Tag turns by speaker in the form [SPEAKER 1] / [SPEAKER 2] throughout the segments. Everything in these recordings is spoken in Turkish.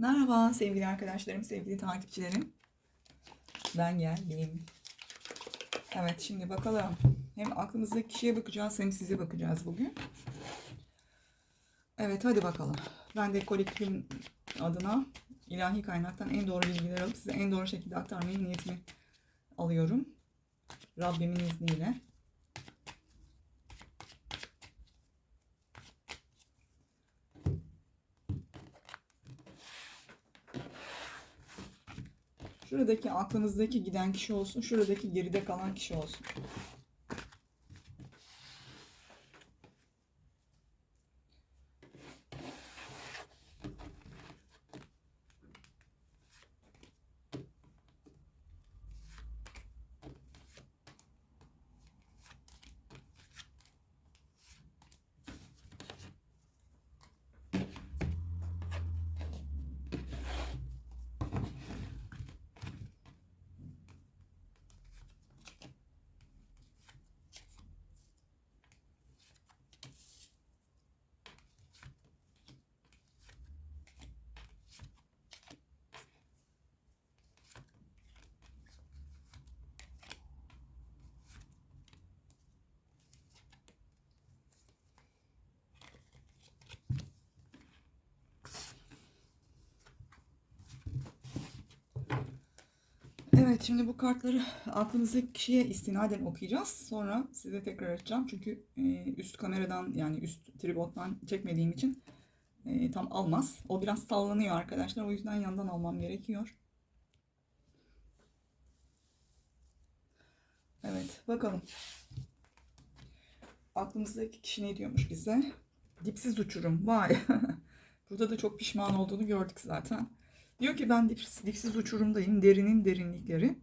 [SPEAKER 1] Merhaba sevgili arkadaşlarım, sevgili takipçilerim. Ben geldim. Evet şimdi bakalım. Hem aklımızdaki kişiye bakacağız hem size bakacağız bugün. Evet hadi bakalım. Ben de kolektifim adına ilahi kaynaktan en doğru bilgileri alıp size en doğru şekilde aktarmayı niyetimi alıyorum. Rabbimin izniyle. Şuradaki aklınızdaki giden kişi olsun, şuradaki geride kalan kişi olsun. Evet şimdi bu kartları aklınızdaki kişiye istinaden okuyacağız. Sonra size tekrar açacağım. Çünkü e, üst kameradan yani üst tripoddan çekmediğim için e, tam almaz. O biraz sallanıyor arkadaşlar. O yüzden yandan almam gerekiyor. Evet bakalım. Aklımızdaki kişi ne diyormuş bize? Dipsiz uçurum. Vay. Burada da çok pişman olduğunu gördük zaten. Diyor ki ben dips- dipsiz uçurumdayım. Derinin derinlikleri.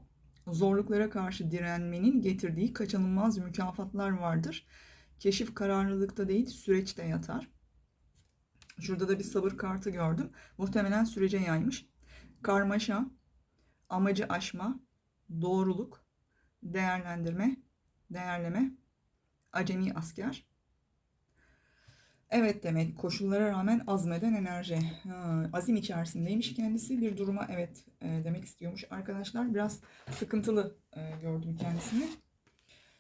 [SPEAKER 1] Zorluklara karşı direnmenin getirdiği kaçınılmaz mükafatlar vardır. Keşif kararlılıkta değil süreçte yatar. Şurada da bir sabır kartı gördüm. Muhtemelen sürece yaymış. Karmaşa, amacı aşma, doğruluk, değerlendirme, değerleme, acemi asker. Evet demek koşullara rağmen azmeden enerji. Ha, azim içerisindeymiş kendisi. Bir duruma evet e, demek istiyormuş arkadaşlar. Biraz sıkıntılı e, gördüm kendisini.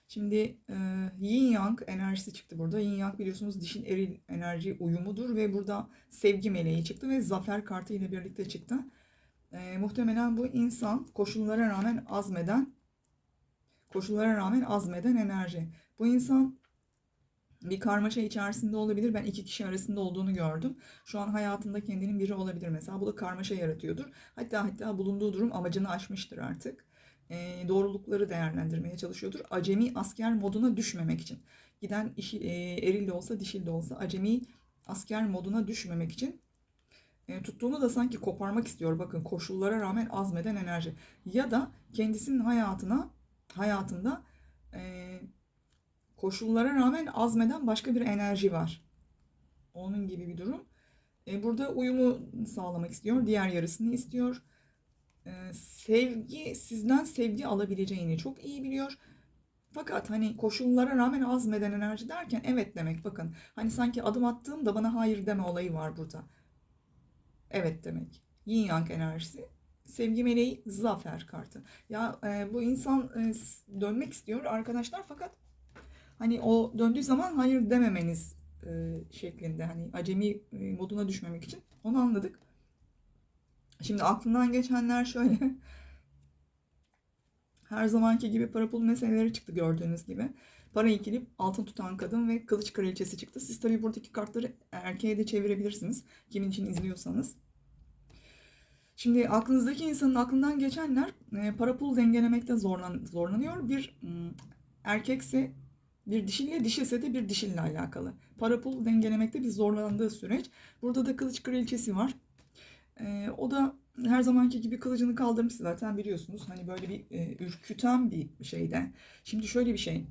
[SPEAKER 1] Şimdi e, yin yang enerjisi çıktı burada. Yin yang biliyorsunuz dişil eril enerji uyumudur ve burada sevgi meleği çıktı ve zafer kartı ile birlikte çıktı. E, muhtemelen bu insan koşullara rağmen azmeden koşullara rağmen azmeden enerji. Bu insan bir karmaşa içerisinde olabilir. Ben iki kişi arasında olduğunu gördüm. Şu an hayatında kendinin biri olabilir mesela. Bu da karmaşa yaratıyordur. Hatta hatta bulunduğu durum amacını aşmıştır artık. E, doğrulukları değerlendirmeye çalışıyordur. Acemi asker moduna düşmemek için. Giden işi, e, eril de olsa dişil de olsa acemi asker moduna düşmemek için e, tuttuğunu da sanki koparmak istiyor. Bakın koşullara rağmen azmeden enerji. Ya da kendisinin hayatına hayatında e, koşullara rağmen azmeden başka bir enerji var. Onun gibi bir durum. E, burada uyumu sağlamak istiyor. Diğer yarısını istiyor. E, sevgi, sizden sevgi alabileceğini çok iyi biliyor. Fakat hani koşullara rağmen azmeden enerji derken evet demek bakın. Hani sanki adım attığımda bana hayır deme olayı var burada. Evet demek. Yin yang enerjisi. Sevgi meleği zafer kartı. Ya e, bu insan e, dönmek istiyor arkadaşlar fakat hani o döndüğü zaman hayır dememeniz e, şeklinde hani acemi e, moduna düşmemek için onu anladık. Şimdi aklından geçenler şöyle. Her zamanki gibi para pul meseleleri çıktı gördüğünüz gibi. Para ikilip altın tutan kadın ve kılıç kraliçesi çıktı. Siz tabii buradaki kartları erkeğe de çevirebilirsiniz. Kimin için izliyorsanız. Şimdi aklınızdaki insanın aklından geçenler e, para pul dengelemekte zorlan, zorlanıyor. Bir m, erkekse bir dişille, dişilse de bir dişille alakalı. Para pul dengelemekte bir zorlandığı süreç. Burada da kılıç kraliçesi var. E, o da her zamanki gibi kılıcını kaldırmış zaten biliyorsunuz. Hani böyle bir e, ürküten bir şeyden. Şimdi şöyle bir şey.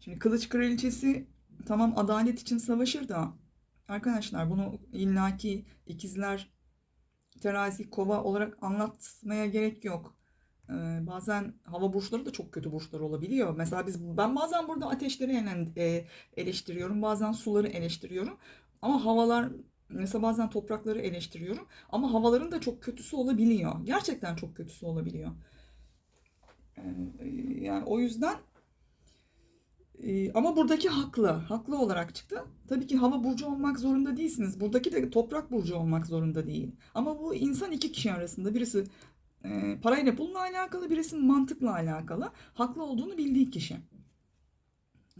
[SPEAKER 1] Şimdi kılıç kraliçesi tamam adalet için savaşır da arkadaşlar bunu illaki ikizler terazi kova olarak anlatmaya gerek yok. Bazen hava burçları da çok kötü burçlar olabiliyor. Mesela biz ben bazen burada ateşleri e, eleştiriyorum, bazen suları eleştiriyorum. Ama havalar Mesela bazen toprakları eleştiriyorum ama havaların da çok kötüsü olabiliyor. Gerçekten çok kötüsü olabiliyor. Yani o yüzden ama buradaki haklı, haklı olarak çıktı. Tabii ki hava burcu olmak zorunda değilsiniz. Buradaki de toprak burcu olmak zorunda değil. Ama bu insan iki kişi arasında birisi e, parayla pulla alakalı, birisi mantıkla alakalı. Haklı olduğunu bildiği kişi.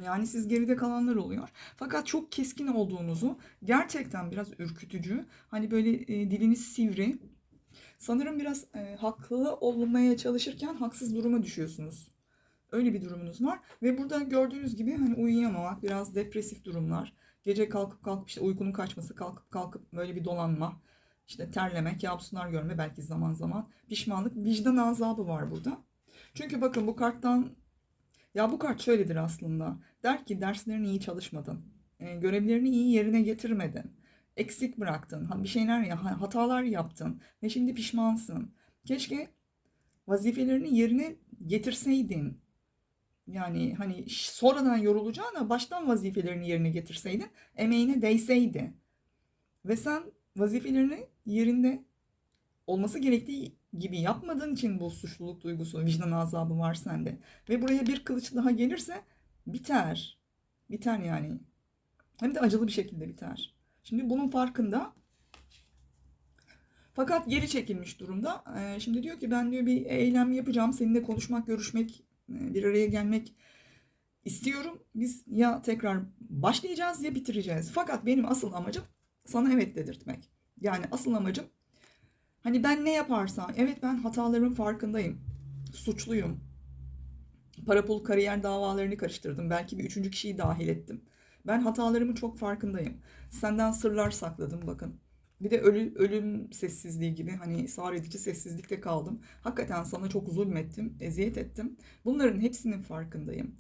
[SPEAKER 1] Yani siz geride kalanlar oluyor. Fakat çok keskin olduğunuzu, gerçekten biraz ürkütücü, hani böyle e, diliniz sivri. Sanırım biraz e, haklı olmaya çalışırken haksız duruma düşüyorsunuz. Öyle bir durumunuz var. Ve burada gördüğünüz gibi hani uyuyamamak, biraz depresif durumlar. Gece kalkıp kalkıp işte uykunun kaçması, kalkıp kalkıp böyle bir dolanma. İşte terleme, kabuslar görme belki zaman zaman. Pişmanlık, vicdan azabı var burada. Çünkü bakın bu karttan ya bu kart şöyledir aslında. Der ki derslerini iyi çalışmadın. E, görevlerini iyi yerine getirmedin. Eksik bıraktın. Bir şeyler ya ha- hatalar yaptın ve şimdi pişmansın. Keşke vazifelerini yerine getirseydin. Yani hani sonradan yorulacağına baştan vazifelerini yerine getirseydin, emeğine değseydi. Ve sen vazifelerini yerinde olması gerektiği gibi yapmadığın için bu suçluluk duygusu, vicdan azabı var sende. Ve buraya bir kılıç daha gelirse biter. Biter yani. Hem de acılı bir şekilde biter. Şimdi bunun farkında. Fakat geri çekilmiş durumda. Ee, şimdi diyor ki ben diyor bir eylem yapacağım. Seninle konuşmak, görüşmek, e, bir araya gelmek istiyorum. Biz ya tekrar başlayacağız ya bitireceğiz. Fakat benim asıl amacım sana evet dedirtmek. Yani asıl amacım hani ben ne yaparsam evet ben hatalarımın farkındayım. Suçluyum. Para pul kariyer davalarını karıştırdım. Belki bir üçüncü kişiyi dahil ettim. Ben hatalarımın çok farkındayım. Senden sırlar sakladım bakın. Bir de ölü, ölüm sessizliği gibi hani sağır edici sessizlikte kaldım. Hakikaten sana çok zulmettim, eziyet ettim. Bunların hepsinin farkındayım.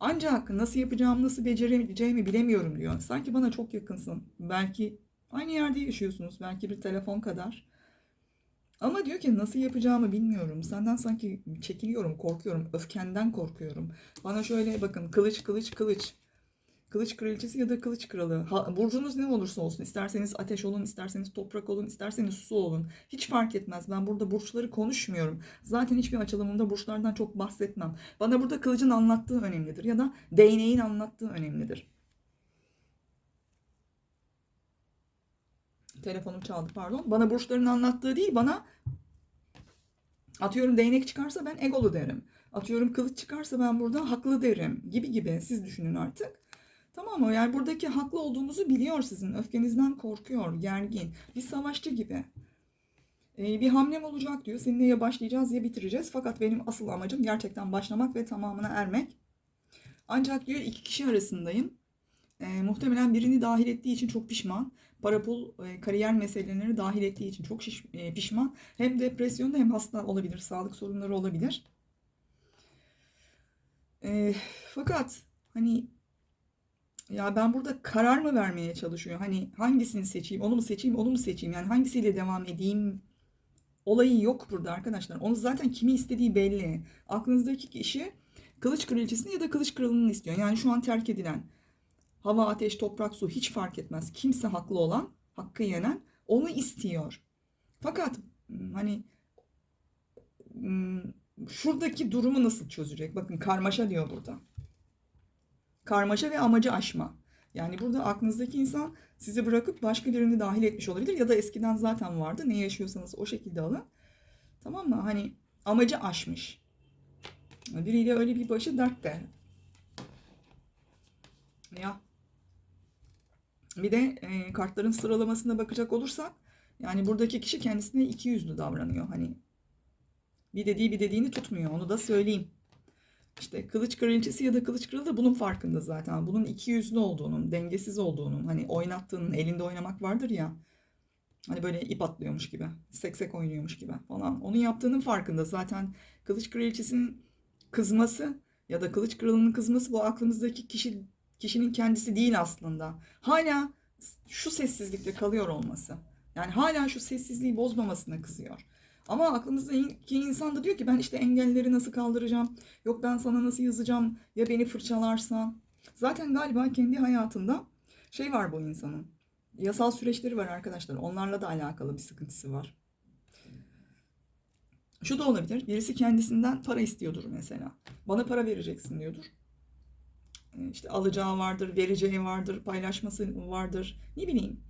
[SPEAKER 1] Ancak nasıl yapacağımı, nasıl becerebileceğimi bilemiyorum diyor. Sanki bana çok yakınsın. Belki aynı yerde yaşıyorsunuz. Belki bir telefon kadar. Ama diyor ki nasıl yapacağımı bilmiyorum. Senden sanki çekiliyorum, korkuyorum. Öfkenden korkuyorum. Bana şöyle bakın kılıç kılıç kılıç. Kılıç kraliçesi ya da kılıç kralı. Ha, burcunuz ne olursa olsun. isterseniz ateş olun, isterseniz toprak olun, isterseniz su olun. Hiç fark etmez. Ben burada burçları konuşmuyorum. Zaten hiçbir açılımında burçlardan çok bahsetmem. Bana burada kılıcın anlattığı önemlidir. Ya da değneğin anlattığı önemlidir. Telefonum çaldı pardon. Bana burçların anlattığı değil bana atıyorum değnek çıkarsa ben egolu derim. Atıyorum kılıç çıkarsa ben burada haklı derim gibi gibi siz düşünün artık. Tamam mı? Yani buradaki haklı olduğunuzu biliyor sizin. Öfkenizden korkuyor, gergin. Bir savaşçı gibi. Ee, bir hamlem olacak diyor. Seninle ya başlayacağız ya bitireceğiz. Fakat benim asıl amacım gerçekten başlamak ve tamamına ermek. Ancak diyor iki kişi arasındayım. Ee, muhtemelen birini dahil ettiği için çok pişman. Para pul, e, kariyer meselelerini dahil ettiği için çok şiş- e, pişman. Hem depresyonda hem hasta olabilir, sağlık sorunları olabilir. Ee, fakat hani ya ben burada karar mı vermeye çalışıyor? Hani hangisini seçeyim, onu mu seçeyim, onu mu seçeyim? Yani hangisiyle devam edeyim? Olayı yok burada arkadaşlar. Onu zaten kimi istediği belli. Aklınızdaki kişi kılıç kraliçesini ya da kılıç kralını istiyor. Yani şu an terk edilen hava, ateş, toprak, su hiç fark etmez. Kimse haklı olan, hakkı yenen onu istiyor. Fakat hmm, hani hmm, şuradaki durumu nasıl çözecek? Bakın karmaşa diyor burada. Karmaşa ve amacı aşma. Yani burada aklınızdaki insan sizi bırakıp başka birini dahil etmiş olabilir ya da eskiden zaten vardı. Ne yaşıyorsanız o şekilde alın. Tamam mı? Hani amacı aşmış. Biriyle öyle bir başı dertte. Ya. Bir de e, kartların sıralamasına bakacak olursak yani buradaki kişi kendisine iki yüzlü davranıyor. Hani bir dediği bir dediğini tutmuyor. Onu da söyleyeyim. İşte kılıç kraliçesi ya da kılıç kralı da bunun farkında zaten. Bunun iki yüzlü olduğunun, dengesiz olduğunun, hani oynattığının, elinde oynamak vardır ya. Hani böyle ip atlıyormuş gibi, seksek oynuyormuş gibi falan. Onun yaptığının farkında. Zaten kılıç kraliçesinin kızması ya da kılıç kralının kızması bu aklımızdaki kişi kişinin kendisi değil aslında. Hala şu sessizlikte kalıyor olması. Yani hala şu sessizliği bozmamasına kızıyor. Ama aklımızdaki insan da diyor ki ben işte engelleri nasıl kaldıracağım? Yok ben sana nasıl yazacağım? Ya beni fırçalarsan? Zaten galiba kendi hayatında şey var bu insanın. Yasal süreçleri var arkadaşlar. Onlarla da alakalı bir sıkıntısı var. Şu da olabilir. Birisi kendisinden para istiyordur mesela. Bana para vereceksin diyordur. İşte alacağı vardır, vereceği vardır, paylaşması vardır. Ne bileyim.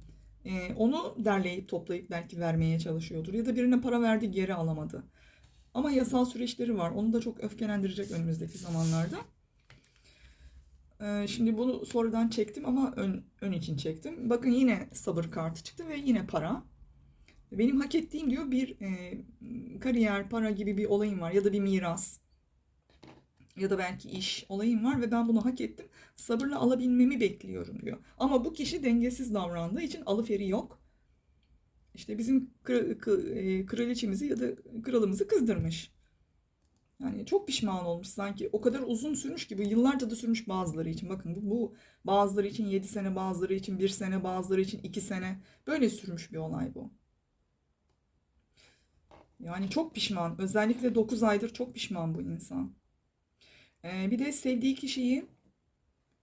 [SPEAKER 1] Ee, onu derleyip toplayıp belki vermeye çalışıyordur. Ya da birine para verdi geri alamadı. Ama yasal süreçleri var. Onu da çok öfkelendirecek önümüzdeki zamanlarda. Ee, Şimdi bunu sonradan çektim ama ön, ön için çektim. Bakın yine sabır kartı çıktı ve yine para. Benim hak ettiğim diyor bir e, kariyer, para gibi bir olayım var ya da bir miras ya da belki iş olayım var ve ben bunu hak ettim. Sabırla alabilmemi bekliyorum diyor. Ama bu kişi dengesiz davrandığı için alıferi yok. İşte bizim e, kraliçemizi ya da kralımızı kızdırmış. Yani çok pişman olmuş sanki. O kadar uzun sürmüş ki bu yıllarca da sürmüş bazıları için. Bakın bu, bu bazıları için 7 sene, bazıları için 1 sene, bazıları için 2 sene. Böyle sürmüş bir olay bu. Yani çok pişman. Özellikle 9 aydır çok pişman bu insan. Ee, bir de sevdiği kişiyi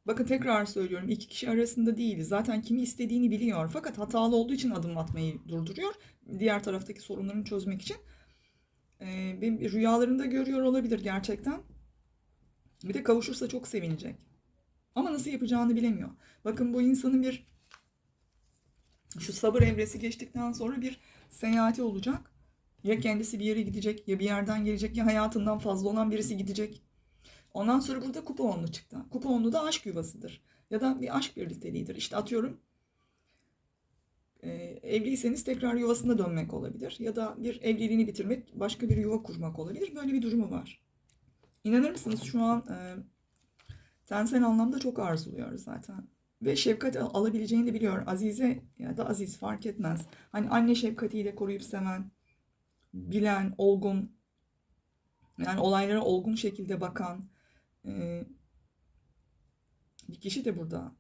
[SPEAKER 1] bakın tekrar söylüyorum iki kişi arasında değil. Zaten kimi istediğini biliyor. Fakat hatalı olduğu için adım atmayı durduruyor. Diğer taraftaki sorunlarını çözmek için. Ee, rüyalarında görüyor olabilir gerçekten. Bir de kavuşursa çok sevinecek. Ama nasıl yapacağını bilemiyor. Bakın bu insanın bir şu sabır evresi geçtikten sonra bir seyahati olacak. Ya kendisi bir yere gidecek, ya bir yerden gelecek, ya hayatından fazla olan birisi gidecek. Ondan sonra burada kupa onlu çıktı. Kupa onlu da aşk yuvasıdır. Ya da bir aşk birlikteliğidir. İşte atıyorum e, evliyseniz tekrar yuvasına dönmek olabilir. Ya da bir evliliğini bitirmek, başka bir yuva kurmak olabilir. Böyle bir durumu var. İnanır mısınız şu an e, tensel anlamda çok arzuluyor zaten. Ve şefkat al- alabileceğini de biliyor. Azize ya da Aziz fark etmez. Hani anne şefkatiyle koruyup seven, bilen, olgun, yani olaylara olgun şekilde bakan e, bir kişi de burada.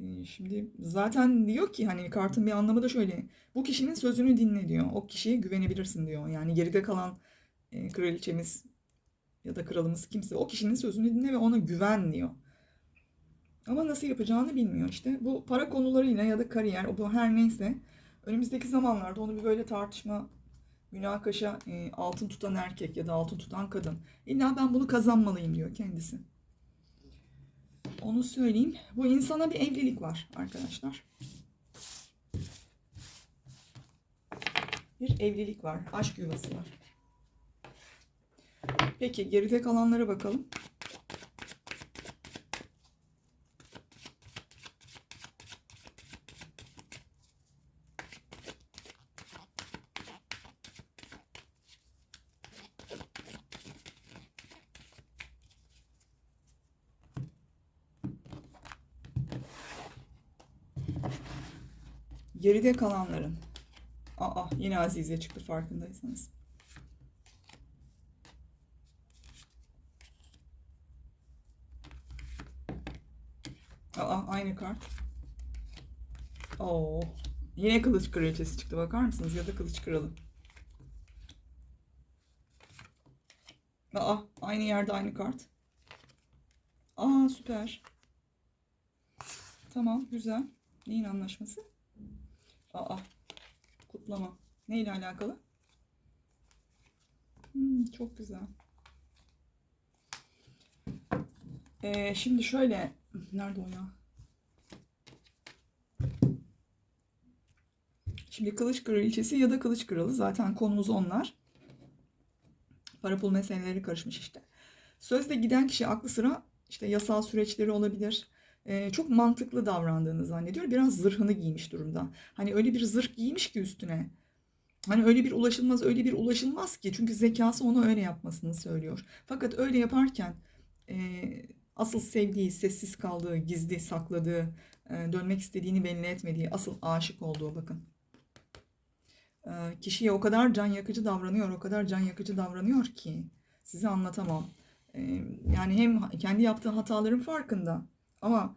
[SPEAKER 1] E, şimdi zaten diyor ki hani kartın bir anlamı da şöyle. Bu kişinin sözünü dinle diyor. O kişiye güvenebilirsin diyor. Yani geride kalan e, kraliçemiz ya da kralımız kimse o kişinin sözünü dinle ve ona güven diyor. Ama nasıl yapacağını bilmiyor işte. Bu para konularıyla ya da kariyer, o bu her neyse önümüzdeki zamanlarda onu bir böyle tartışma, münakaşa, e, altın tutan erkek ya da altın tutan kadın. İlla ben bunu kazanmalıyım diyor kendisi. Onu söyleyeyim. Bu insana bir evlilik var arkadaşlar. Bir evlilik var. Aşk yuvası var. Peki geride kalanlara bakalım. Geride kalanların. Aa yine Azize çıktı farkındaysanız. Aa aynı kart. Oo. Yine kılıç kraliçesi çıktı bakar mısınız? Ya da kılıç kralı. Aa aynı yerde aynı kart. Aa süper. Tamam güzel. Neyin anlaşması? Aa kutlama. Ne ile alakalı? Hmm, çok güzel. Ee, şimdi şöyle. Nerede o ya? Şimdi kılıç kraliçesi ya da kılıç kralı zaten konumuz onlar. Para pul meseleleri karışmış işte. Sözde giden kişi aklı sıra işte yasal süreçleri olabilir. Ee, çok mantıklı davrandığını zannediyor. Biraz zırhını giymiş durumda. Hani öyle bir zırh giymiş ki üstüne. Hani öyle bir ulaşılmaz, öyle bir ulaşılmaz ki. Çünkü zekası ona öyle yapmasını söylüyor. Fakat öyle yaparken e, asıl sevdiği, sessiz kaldığı, gizli sakladığı, e, dönmek istediğini belli etmediği, asıl aşık olduğu bakın. E, kişiye o kadar can yakıcı davranıyor, o kadar can yakıcı davranıyor ki size anlatamam. E, yani hem kendi yaptığı hataların farkında ama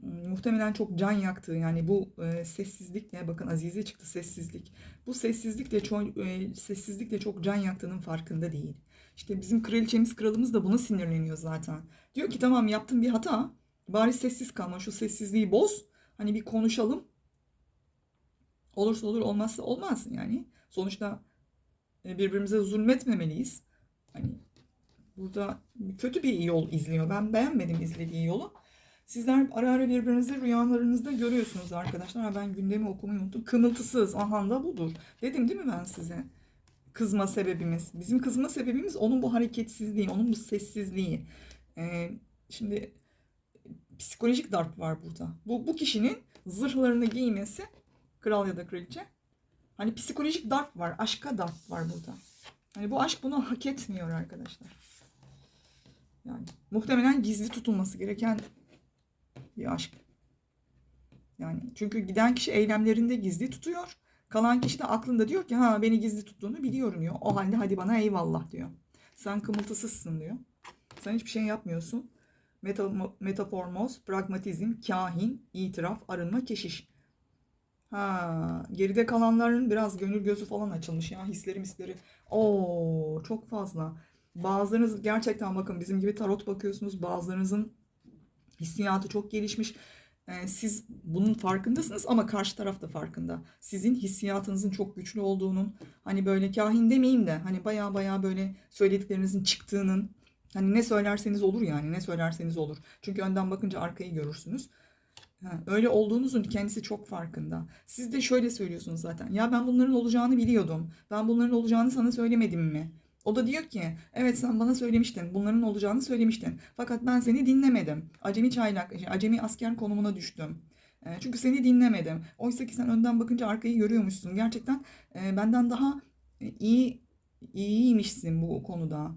[SPEAKER 1] muhtemelen çok can yaktığı yani bu e, sessizlikle bakın Azize çıktı sessizlik. Bu sessizlikle çok e, sessizlikle çok can yaktığının farkında değil. İşte bizim kraliçemiz kralımız da buna sinirleniyor zaten. Diyor ki tamam yaptım bir hata. Bari sessiz kalma. Şu sessizliği boz. Hani bir konuşalım. Olursa olur, olmazsa olmaz yani. Sonuçta e, birbirimize zulmetmemeliyiz. Hani burada kötü bir yol izliyor. Ben beğenmedim izlediği yolu. Sizler ara ara birbirinizi rüyalarınızda görüyorsunuz arkadaşlar. Ha, ben gündemi okumayı unuttum. Kımıltısız. Aha da budur. Dedim değil mi ben size? Kızma sebebimiz. Bizim kızma sebebimiz onun bu hareketsizliği, onun bu sessizliği. Ee, şimdi psikolojik darp var burada. Bu, bu kişinin zırhlarını giymesi kral ya da kraliçe. Hani psikolojik darp var, aşka darp var burada. Hani bu aşk bunu hak etmiyor arkadaşlar. Yani muhtemelen gizli tutulması gereken bir aşk. Yani çünkü giden kişi eylemlerinde gizli tutuyor. Kalan kişi de aklında diyor ki ha beni gizli tuttuğunu biliyorum diyor. O halde hadi bana eyvallah diyor. Sen kımıltısızsın diyor. Sen hiçbir şey yapmıyorsun. Meta, metaformoz, pragmatizm, kahin, itiraf, arınma, keşiş. Ha, geride kalanların biraz gönül gözü falan açılmış ya hisleri misleri. Oo, çok fazla. Bazılarınız gerçekten bakın bizim gibi tarot bakıyorsunuz. Bazılarınızın hissiyatı çok gelişmiş. Ee, siz bunun farkındasınız ama karşı taraf da farkında. Sizin hissiyatınızın çok güçlü olduğunun, hani böyle kahin demeyeyim de hani baya baya böyle söylediklerinizin çıktığının, hani ne söylerseniz olur yani ne söylerseniz olur. Çünkü önden bakınca arkayı görürsünüz. Ha, öyle olduğunuzun kendisi çok farkında. Siz de şöyle söylüyorsunuz zaten. Ya ben bunların olacağını biliyordum. Ben bunların olacağını sana söylemedim mi? O da diyor ki evet sen bana söylemiştin. Bunların olacağını söylemiştin. Fakat ben seni dinlemedim. Acemi çaylak, şey, acemi asker konumuna düştüm. E, çünkü seni dinlemedim. Oysa ki sen önden bakınca arkayı görüyormuşsun. Gerçekten e, benden daha iyi iyiymişsin bu konuda.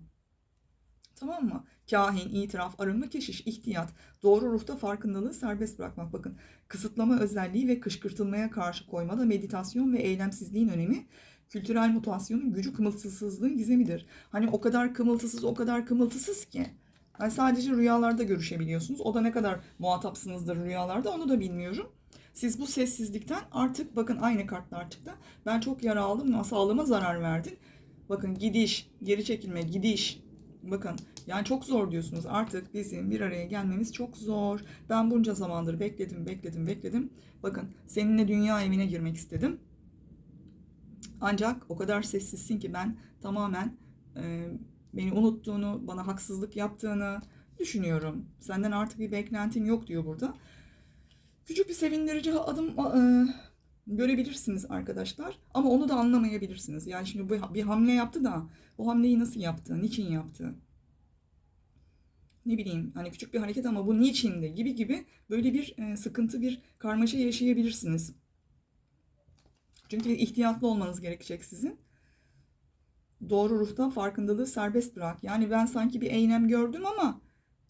[SPEAKER 1] Tamam mı? Kahin, itiraf, arınma, keşiş, ihtiyat, doğru ruhta farkındalığı serbest bırakmak. Bakın kısıtlama özelliği ve kışkırtılmaya karşı koymada meditasyon ve eylemsizliğin önemi kültürel mutasyonun gücü kımıltısızlığın gizemidir. Hani o kadar kımıltısız o kadar kımıltısız ki. Yani sadece rüyalarda görüşebiliyorsunuz. O da ne kadar muhatapsınızdır rüyalarda onu da bilmiyorum. Siz bu sessizlikten artık bakın aynı kartlar çıktı. Ben çok yara aldım, sağlığıma zarar verdin. Bakın gidiş, geri çekilme, gidiş. Bakın yani çok zor diyorsunuz. Artık bizim bir araya gelmemiz çok zor. Ben bunca zamandır bekledim, bekledim, bekledim. Bakın seninle dünya evine girmek istedim. Ancak o kadar sessizsin ki ben tamamen e, beni unuttuğunu, bana haksızlık yaptığını düşünüyorum. Senden artık bir beklentim yok diyor burada. Küçük bir sevindirici adım e, görebilirsiniz arkadaşlar. Ama onu da anlamayabilirsiniz. Yani şimdi bu bir hamle yaptı da o hamleyi nasıl yaptı, niçin yaptı? Ne bileyim hani küçük bir hareket ama bu niçindi gibi gibi böyle bir e, sıkıntı, bir karmaşa yaşayabilirsiniz. Çünkü ihtiyatlı olmanız gerekecek sizin. Doğru ruhta farkındalığı serbest bırak. Yani ben sanki bir eylem gördüm ama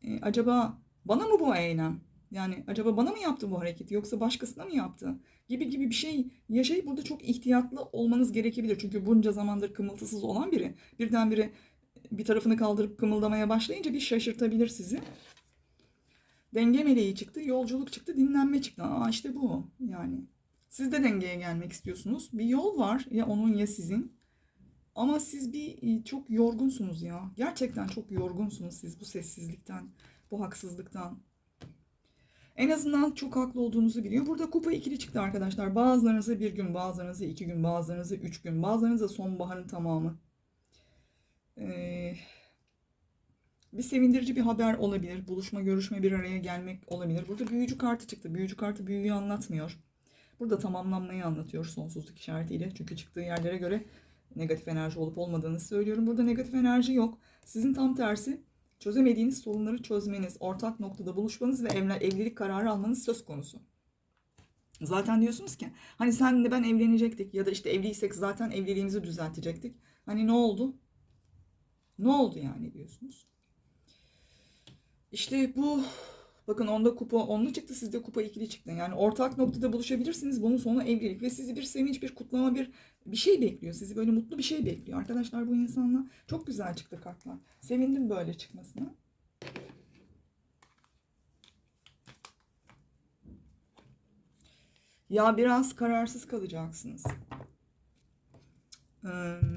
[SPEAKER 1] e, acaba bana mı bu eylem? Yani acaba bana mı yaptı bu hareketi yoksa başkasına mı yaptı? Gibi gibi bir şey yaşayıp burada çok ihtiyatlı olmanız gerekebilir. Çünkü bunca zamandır kımıltısız olan biri birdenbire bir tarafını kaldırıp kımıldamaya başlayınca bir şaşırtabilir sizi. Denge meleği çıktı, yolculuk çıktı, dinlenme çıktı. Aa işte bu yani. Siz de dengeye gelmek istiyorsunuz. Bir yol var ya onun ya sizin. Ama siz bir çok yorgunsunuz ya. Gerçekten çok yorgunsunuz siz bu sessizlikten, bu haksızlıktan. En azından çok haklı olduğunuzu biliyor. Burada kupa ikili çıktı arkadaşlar. Bazılarınızı bir gün, bazılarınızı iki gün, bazılarınızı üç gün, bazılarınızı sonbaharın tamamı. Ee, bir sevindirici bir haber olabilir. Buluşma, görüşme, bir araya gelmek olabilir. Burada büyücü kartı çıktı. Büyücü kartı büyüyü anlatmıyor. Burada tamamlanmayı anlatıyor sonsuzluk işaretiyle. Çünkü çıktığı yerlere göre negatif enerji olup olmadığını söylüyorum. Burada negatif enerji yok. Sizin tam tersi çözemediğiniz sorunları çözmeniz, ortak noktada buluşmanız ve evlilik kararı almanız söz konusu. Zaten diyorsunuz ki hani senle ben evlenecektik ya da işte evliysek zaten evliliğimizi düzeltecektik. Hani ne oldu? Ne oldu yani diyorsunuz. İşte bu Bakın onda kupa onlu çıktı sizde kupa ikili çıktı. Yani ortak noktada buluşabilirsiniz. Bunun sonu evlilik ve sizi bir sevinç, bir kutlama, bir bir şey bekliyor. Sizi böyle mutlu bir şey bekliyor. Arkadaşlar bu insanla çok güzel çıktı kartlar. Sevindim böyle çıkmasına. Ya biraz kararsız kalacaksınız. Ee,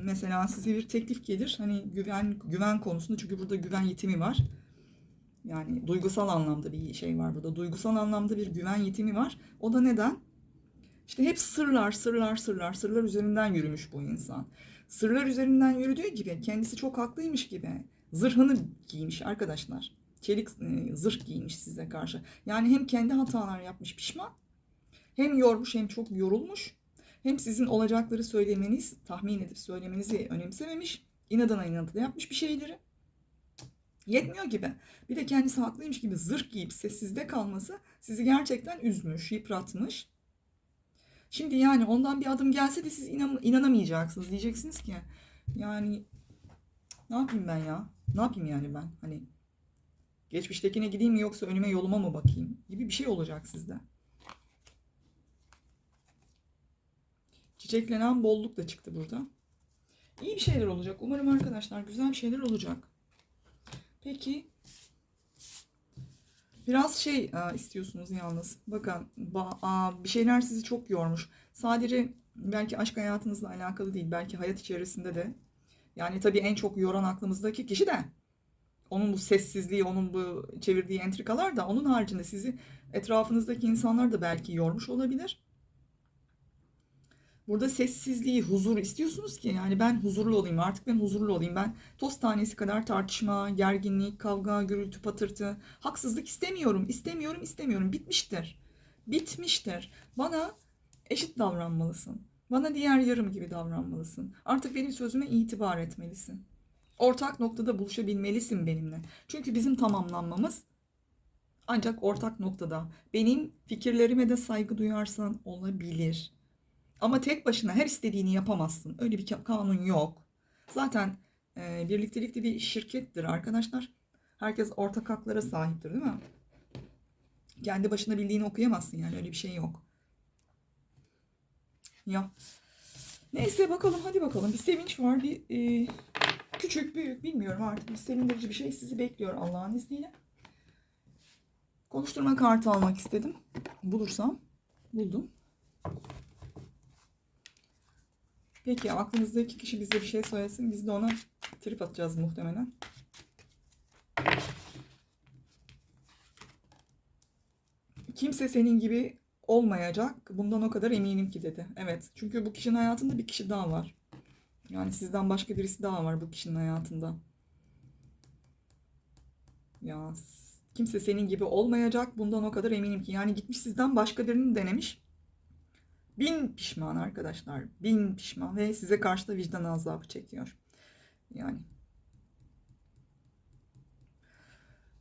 [SPEAKER 1] mesela size bir teklif gelir. Hani güven güven konusunda çünkü burada güven yetimi var Yani duygusal anlamda bir şey var burada. Duygusal anlamda bir güven yetimi var. O da neden? İşte hep sırlar, sırlar, sırlar, sırlar üzerinden yürümüş bu insan. Sırlar üzerinden yürüdüğü gibi kendisi çok haklıymış gibi zırhını giymiş arkadaşlar. Çelik e, zırh giymiş size karşı. Yani hem kendi hatalar yapmış pişman, hem yormuş hem çok yorulmuş, hem sizin olacakları söylemeniz, tahmin edip söylemenizi önemsememiş, inadına inadına yapmış bir şeyleri. Yetmiyor gibi. Bir de kendisi haklıymış gibi zırh giyip sessizde kalması sizi gerçekten üzmüş, yıpratmış. Şimdi yani ondan bir adım gelse de siz inan, inanamayacaksınız. Diyeceksiniz ki yani ne yapayım ben ya? Ne yapayım yani ben? Hani geçmiştekine gideyim mi yoksa önüme yoluma mı bakayım gibi bir şey olacak sizde. Çiçeklenen bolluk da çıktı burada. İyi bir şeyler olacak. Umarım arkadaşlar güzel bir şeyler olacak. Peki Biraz şey e, istiyorsunuz yalnız. Bakın bir şeyler sizi çok yormuş. Sadece belki aşk hayatınızla alakalı değil. Belki hayat içerisinde de. Yani tabii en çok yoran aklımızdaki kişi de. Onun bu sessizliği, onun bu çevirdiği entrikalar da onun haricinde sizi etrafınızdaki insanlar da belki yormuş olabilir. Burada sessizliği, huzur istiyorsunuz ki yani ben huzurlu olayım artık ben huzurlu olayım ben toz tanesi kadar tartışma, gerginlik, kavga, gürültü, patırtı, haksızlık istemiyorum, istemiyorum, istemiyorum. Bitmiştir. Bitmiştir. Bana eşit davranmalısın. Bana diğer yarım gibi davranmalısın. Artık benim sözüme itibar etmelisin. Ortak noktada buluşabilmelisin benimle. Çünkü bizim tamamlanmamız ancak ortak noktada. Benim fikirlerime de saygı duyarsan olabilir. Ama tek başına her istediğini yapamazsın. Öyle bir kanun yok. Zaten e, birliktelik de bir şirkettir arkadaşlar. Herkes ortak haklara sahiptir değil mi? Kendi başına bildiğini okuyamazsın yani öyle bir şey yok. Ya. Neyse bakalım hadi bakalım. Bir sevinç var. Bir e, küçük büyük bilmiyorum artık. Bir sevindirici bir şey sizi bekliyor Allah'ın izniyle. Konuşturma kartı almak istedim. Bulursam. Buldum. Peki aklınızdaki kişi bize bir şey söylesin. Biz de ona trip atacağız muhtemelen. Kimse senin gibi olmayacak. Bundan o kadar eminim ki dedi. Evet. Çünkü bu kişinin hayatında bir kişi daha var. Yani sizden başka birisi daha var bu kişinin hayatında. Ya kimse senin gibi olmayacak. Bundan o kadar eminim ki. Yani gitmiş sizden başka birini denemiş. Bin pişman arkadaşlar. Bin pişman ve size karşı da vicdan azabı çekiyor. Yani.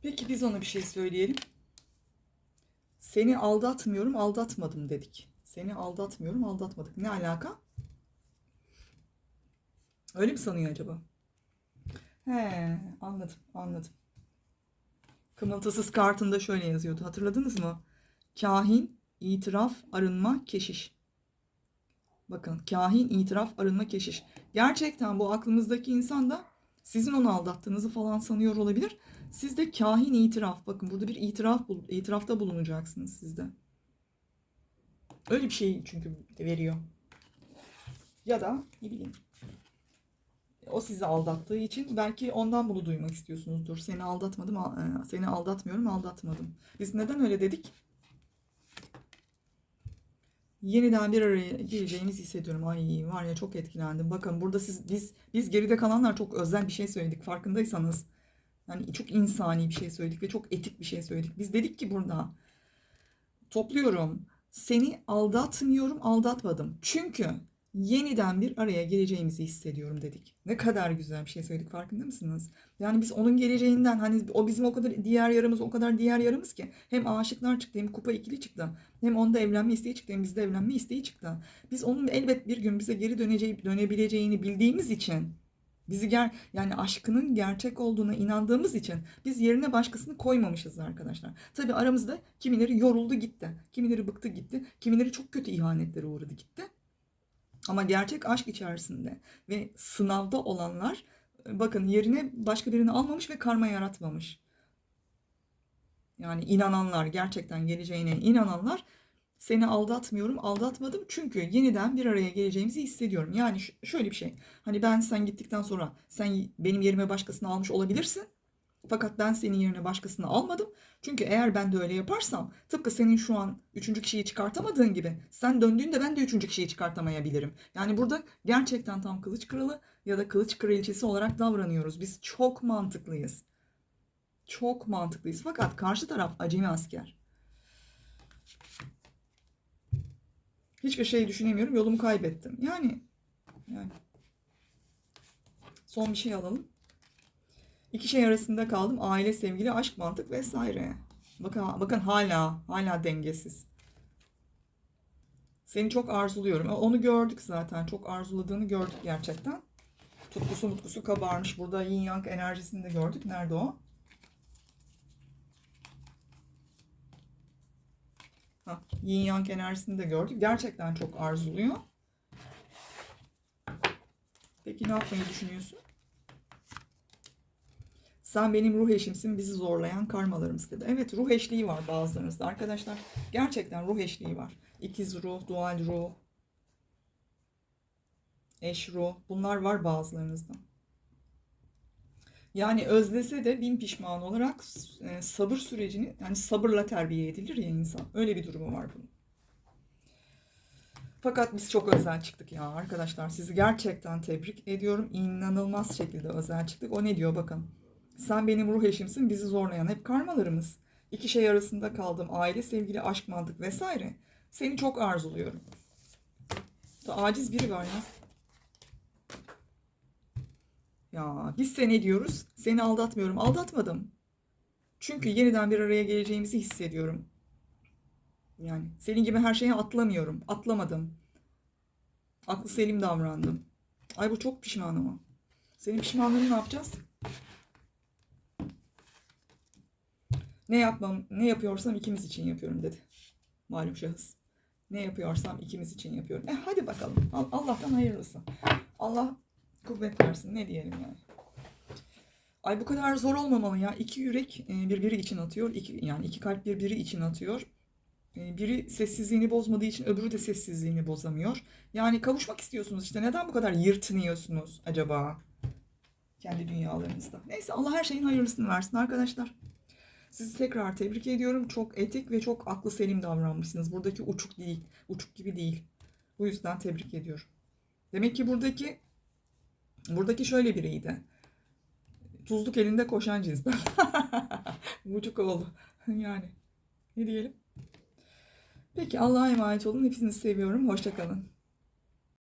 [SPEAKER 1] Peki biz ona bir şey söyleyelim. Seni aldatmıyorum, aldatmadım dedik. Seni aldatmıyorum, aldatmadık. Ne alaka? Öyle mi sanıyor acaba? He, anladım, anladım. Kımıltısız kartında şöyle yazıyordu. Hatırladınız mı? Kahin, itiraf, arınma, keşiş. Bakın kahin, itiraf, arınma, keşiş. Gerçekten bu aklımızdaki insan da sizin onu aldattığınızı falan sanıyor olabilir. Siz de kahin itiraf. Bakın burada bir itiraf itirafta bulunacaksınız sizde. Öyle bir şey çünkü veriyor. Ya da ne bileyim. O sizi aldattığı için belki ondan bunu duymak istiyorsunuzdur. Seni aldatmadım, seni aldatmıyorum, aldatmadım. Biz neden öyle dedik? Yeniden bir araya geleceğimizi hissediyorum. Ay var ya çok etkilendim. Bakın burada siz biz biz geride kalanlar çok özel bir şey söyledik farkındaysanız. Yani çok insani bir şey söyledik ve çok etik bir şey söyledik. Biz dedik ki burada topluyorum. Seni aldatmıyorum, aldatmadım. Çünkü yeniden bir araya geleceğimizi hissediyorum dedik. Ne kadar güzel bir şey söyledik farkında mısınız? Yani biz onun geleceğinden hani o bizim o kadar diğer yarımız o kadar diğer yarımız ki hem aşıklar çıktı hem kupa ikili çıktı. Hem onda evlenme isteği çıktı hem bizde evlenme isteği çıktı. Biz onun elbet bir gün bize geri döneceği, dönebileceğini bildiğimiz için bizi ger yani aşkının gerçek olduğuna inandığımız için biz yerine başkasını koymamışız arkadaşlar. Tabi aramızda kimileri yoruldu gitti. Kimileri bıktı gitti. Kimileri çok kötü ihanetlere uğradı gitti. Ama gerçek aşk içerisinde ve sınavda olanlar bakın yerine başka birini almamış ve karma yaratmamış. Yani inananlar, gerçekten geleceğine inananlar seni aldatmıyorum, aldatmadım çünkü yeniden bir araya geleceğimizi hissediyorum. Yani şöyle bir şey. Hani ben sen gittikten sonra sen benim yerime başkasını almış olabilirsin. Fakat ben senin yerine başkasını almadım. Çünkü eğer ben de öyle yaparsam tıpkı senin şu an üçüncü kişiyi çıkartamadığın gibi sen döndüğünde ben de üçüncü kişiyi çıkartamayabilirim. Yani burada gerçekten tam kılıç kralı ya da kılıç kraliçesi olarak davranıyoruz. Biz çok mantıklıyız. Çok mantıklıyız. Fakat karşı taraf acemi asker. Hiçbir şey düşünemiyorum. Yolumu kaybettim. Yani yani son bir şey alalım. İki şey arasında kaldım. Aile, sevgili, aşk, mantık vesaire. Bakın, bakın hala, hala dengesiz. Seni çok arzuluyorum. Onu gördük zaten. Çok arzuladığını gördük gerçekten. Tutkusu mutkusu kabarmış. Burada yin yang enerjisini de gördük. Nerede o? Hah, yin yang enerjisini de gördük. Gerçekten çok arzuluyor. Peki ne yapmayı düşünüyorsun? Sen benim ruh eşimsin, bizi zorlayan karmalarımız dedi. Evet ruh eşliği var bazılarınızda arkadaşlar. Gerçekten ruh eşliği var. İkiz ruh, dual ruh, eş ruh bunlar var bazılarınızda. Yani özlese de bin pişman olarak e, sabır sürecini yani sabırla terbiye edilir ya insan. Öyle bir durumu var bunun. Fakat biz çok özel çıktık ya arkadaşlar. Sizi gerçekten tebrik ediyorum. İnanılmaz şekilde özel çıktık. O ne diyor bakın. Sen benim ruh eşimsin, bizi zorlayan hep karmalarımız. İki şey arasında kaldım. Aile, sevgili, aşk, mantık vesaire. Seni çok arzuluyorum. Da aciz biri var ya. Ya biz seni diyoruz. Seni aldatmıyorum. Aldatmadım. Çünkü yeniden bir araya geleceğimizi hissediyorum. Yani senin gibi her şeye atlamıyorum. Atlamadım. Aklı selim davrandım. Ay bu çok pişman ama. Senin pişmanlığını ne yapacağız? Ne yapmam, ne yapıyorsam ikimiz için yapıyorum dedi. Malum şahıs. Ne yapıyorsam ikimiz için yapıyorum. E hadi bakalım. Al- Allah'tan hayırlısı. Allah kuvvet versin. Ne diyelim yani. Ay bu kadar zor olmamalı ya. İki yürek e, birbiri için atıyor. İki, yani iki kalp birbiri için atıyor. E, Biri sessizliğini bozmadığı için öbürü de sessizliğini bozamıyor. Yani kavuşmak istiyorsunuz işte. Neden bu kadar yırtınıyorsunuz acaba? Kendi dünyalarınızda. Neyse Allah her şeyin hayırlısını versin arkadaşlar. Sizi tekrar tebrik ediyorum. Çok etik ve çok aklı selim davranmışsınız. Buradaki uçuk değil. Uçuk gibi değil. Bu yüzden tebrik ediyorum. Demek ki buradaki buradaki şöyle biriydi. Tuzluk elinde koşan cinsten. Buçuk oldu. Yani ne diyelim? Peki Allah'a emanet olun. Hepinizi seviyorum. Hoşçakalın.